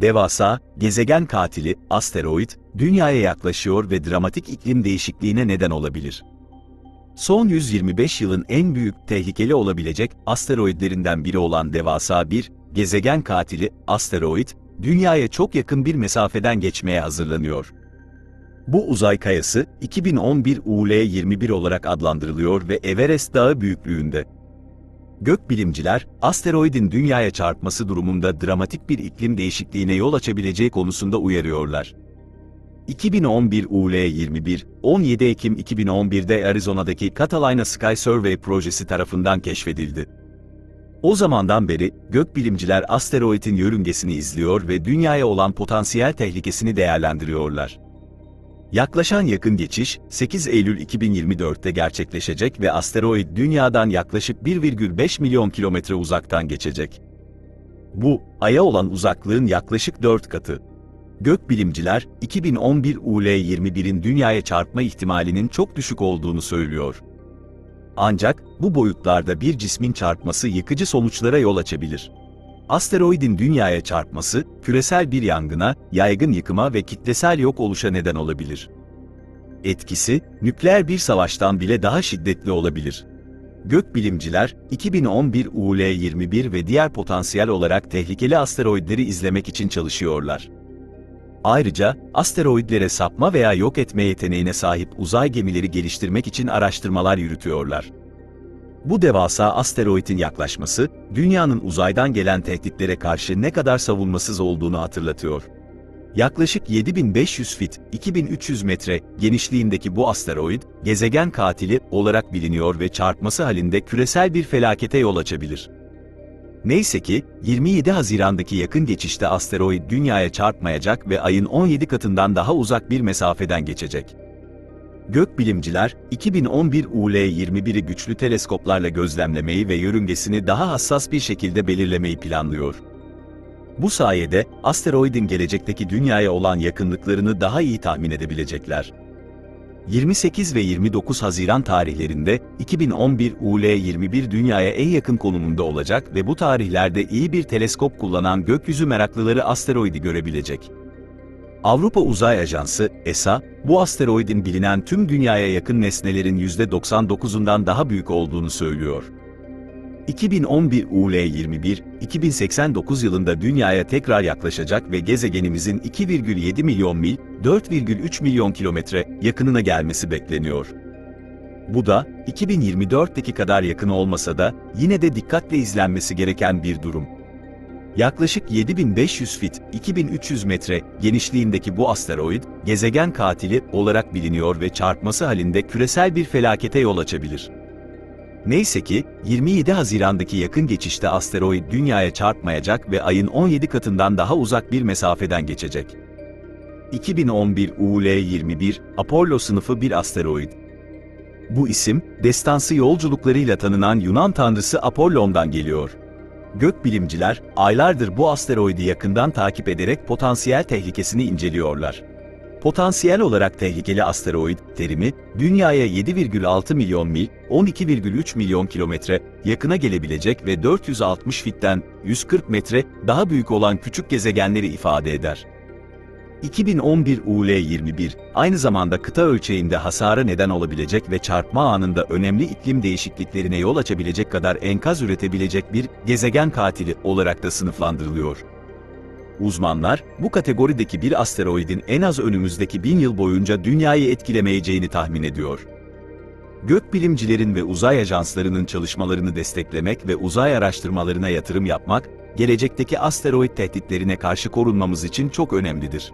Devasa, gezegen katili, asteroid, dünyaya yaklaşıyor ve dramatik iklim değişikliğine neden olabilir. Son 125 yılın en büyük, tehlikeli olabilecek asteroidlerinden biri olan devasa bir gezegen katili, asteroid, dünyaya çok yakın bir mesafeden geçmeye hazırlanıyor. Bu uzay kayası, 2011 UL-21 olarak adlandırılıyor ve Everest Dağı büyüklüğünde. Gökbilimciler, asteroidin dünyaya çarpması durumunda dramatik bir iklim değişikliğine yol açabileceği konusunda uyarıyorlar. 2011 UL-21, 17 Ekim 2011'de Arizona'daki Catalina Sky Survey projesi tarafından keşfedildi. O zamandan beri, gökbilimciler asteroidin yörüngesini izliyor ve dünyaya olan potansiyel tehlikesini değerlendiriyorlar. Yaklaşan yakın geçiş, 8 Eylül 2024'te gerçekleşecek ve asteroid dünyadan yaklaşık 1,5 milyon kilometre uzaktan geçecek. Bu, Ay'a olan uzaklığın yaklaşık 4 katı. Gökbilimciler, 2011 UL-21'in dünyaya çarpma ihtimalinin çok düşük olduğunu söylüyor. Ancak, bu boyutlarda bir cismin çarpması yıkıcı sonuçlara yol açabilir. Asteroidin dünyaya çarpması, küresel bir yangına, yaygın yıkıma ve kitlesel yok oluşa neden olabilir. Etkisi, nükleer bir savaştan bile daha şiddetli olabilir. Gökbilimciler, 2011 UL-21 ve diğer potansiyel olarak tehlikeli asteroidleri izlemek için çalışıyorlar. Ayrıca, asteroidlere sapma veya yok etme yeteneğine sahip uzay gemileri geliştirmek için araştırmalar yürütüyorlar. Bu devasa asteroidin yaklaşması, dünyanın uzaydan gelen tehditlere karşı ne kadar savunmasız olduğunu hatırlatıyor. Yaklaşık 7500 fit, 2300 metre genişliğindeki bu asteroid, gezegen katili olarak biliniyor ve çarpması halinde küresel bir felakete yol açabilir. Neyse ki, 27 Haziran'daki yakın geçişte asteroid dünyaya çarpmayacak ve ayın 17 katından daha uzak bir mesafeden geçecek. Gökbilimciler, 2011 UL-21'i güçlü teleskoplarla gözlemlemeyi ve yörüngesini daha hassas bir şekilde belirlemeyi planlıyor. Bu sayede, asteroidin gelecekteki dünyaya olan yakınlıklarını daha iyi tahmin edebilecekler. 28 ve 29 Haziran tarihlerinde 2011 UL-21 dünyaya en yakın konumunda olacak ve bu tarihlerde iyi bir teleskop kullanan gökyüzü meraklıları asteroidi görebilecek. Avrupa Uzay Ajansı, ESA, bu asteroidin bilinen tüm dünyaya yakın nesnelerin %99'undan daha büyük olduğunu söylüyor. 2011 UL-21, 2089 yılında dünyaya tekrar yaklaşacak ve gezegenimizin 2,7 milyon mil, 4,3 milyon kilometre yakınına gelmesi bekleniyor. Bu da, 2024'teki kadar yakın olmasa da, yine de dikkatle izlenmesi gereken bir durum. Yaklaşık 7500 fit, 2300 metre genişliğindeki bu asteroid, gezegen katili olarak biliniyor ve çarpması halinde küresel bir felakete yol açabilir. Neyse ki, 27 Haziran'daki yakın geçişte asteroid dünyaya çarpmayacak ve ayın 17 katından daha uzak bir mesafeden geçecek. 2011 UL-21, Apollo sınıfı bir asteroid. Bu isim, destansı yolculuklarıyla tanınan Yunan tanrısı Apollon'dan geliyor. Gökbilimciler, aylardır bu asteroidi yakından takip ederek potansiyel tehlikesini inceliyorlar. Potansiyel olarak tehlikeli asteroid terimi, dünyaya 7,6 milyon mil, 12,3 milyon kilometre yakına gelebilecek ve 460 fitten 140 metre daha büyük olan küçük gezegenleri ifade eder. 2011 UL-21, aynı zamanda kıta ölçeğinde hasara neden olabilecek ve çarpma anında önemli iklim değişikliklerine yol açabilecek kadar enkaz üretebilecek bir gezegen katili olarak da sınıflandırılıyor. Uzmanlar, bu kategorideki bir asteroidin en az önümüzdeki bin yıl boyunca dünyayı etkilemeyeceğini tahmin ediyor. Gökbilimcilerin ve uzay ajanslarının çalışmalarını desteklemek ve uzay araştırmalarına yatırım yapmak, gelecekteki asteroid tehditlerine karşı korunmamız için çok önemlidir.